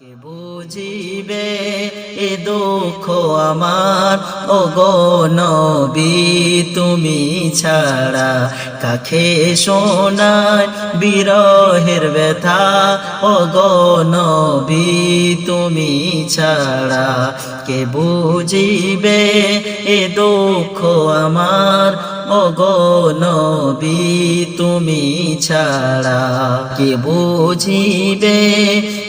কে বুঝিবে, এ দুঃখ আমার। ও নবী, তুমি ছাড়া কাখে শোনায় বিরহের ব্যথা? ও নবী, তুমি ছাড়া কে বুঝিবে, এ দুঃখ আমার। ও নবী, তুমি ছাড়া কে বুঝিবে?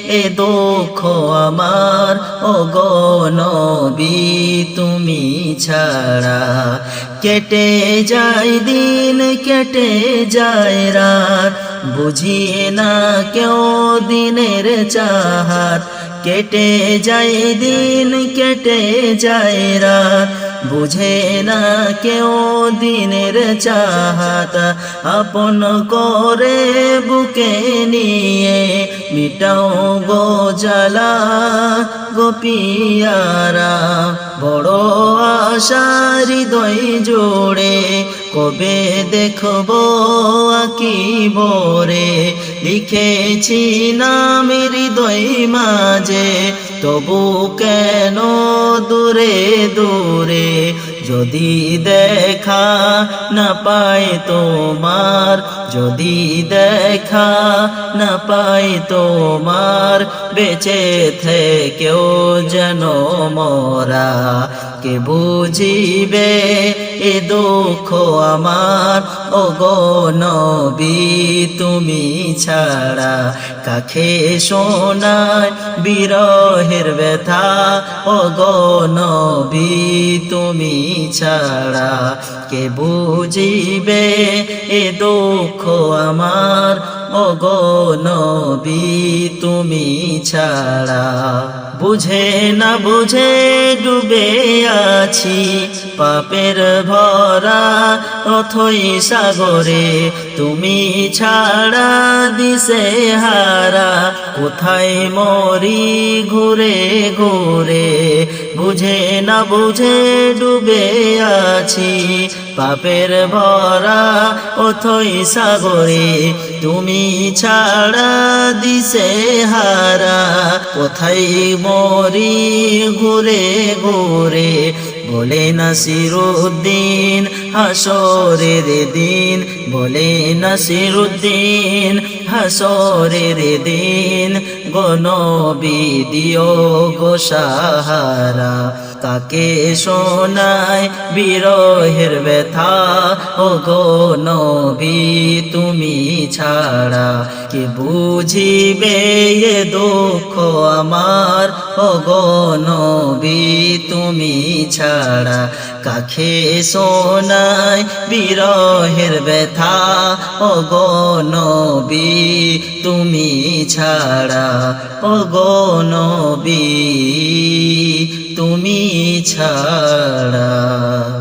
এ দুঃখ আমার। ও নবী, তুমি ছাড়া কেটে যায় দিন, কেটে যায় রাত। বুঝিয়ে না কেউ দিনের চাহাত। কেটে যায় দিন, কেটে যায় রাত। বুঝে না কেউ দিনের চাহাত আপন করে বুকে নিয়ে, মিটাও গো জ্বালা গোপিয়ারা বড় আশা হৃদয় জোড়ে, কবে দেখব আকি বরে লিখেছি নাম হৃদয় মাঝে তবু কেন দূরে দূরে? যদি দেখা না পায় তোমার, যদি দেখা না পায় তোমার, বেঁচে থেকেও যেন মরা। কে বুঝিবে এ দুঃখ আমার। ও নবী, তুমি ছাড়া কাখে শোনায় বিরহের ব্যথা? ও নবী, তুমি ছাড়া কে বুঝিবে এ দুঃখ আমার? ও নবী, তুমি ছাড়া বুঝে না বুঝে ডুবে আছি। পাপের ভরা অথই সাগরে, তুমি ছাড়া দিশে হারা। কোথায় মরি ঘুরে ঘুরে? বুঝে না বুঝে ডুবে আছি। পাপের ভরা অথই সাগরে, তুমি ছাড়া দিছে হারা। কোথায় মরি ঘুরে ঘুরে, বলে নাসিরুদ্দিন হাসরের দিন, বলে নাসিরুদ্দিন হাসরের দিন। গনবি দিও গো সাহারা। কাকে শোনায় বিরহের ব্যথা। ও গো নবী, তুমি ছাড়া কে বুঝিবে এ দুঃখ আমার? ও গো তুমি ছাড়া কাখে সোনায় বিরহের ব্যথা। ও গো নবী তুমি ছাড়া। ও গো নবী তুমি ছাড়া।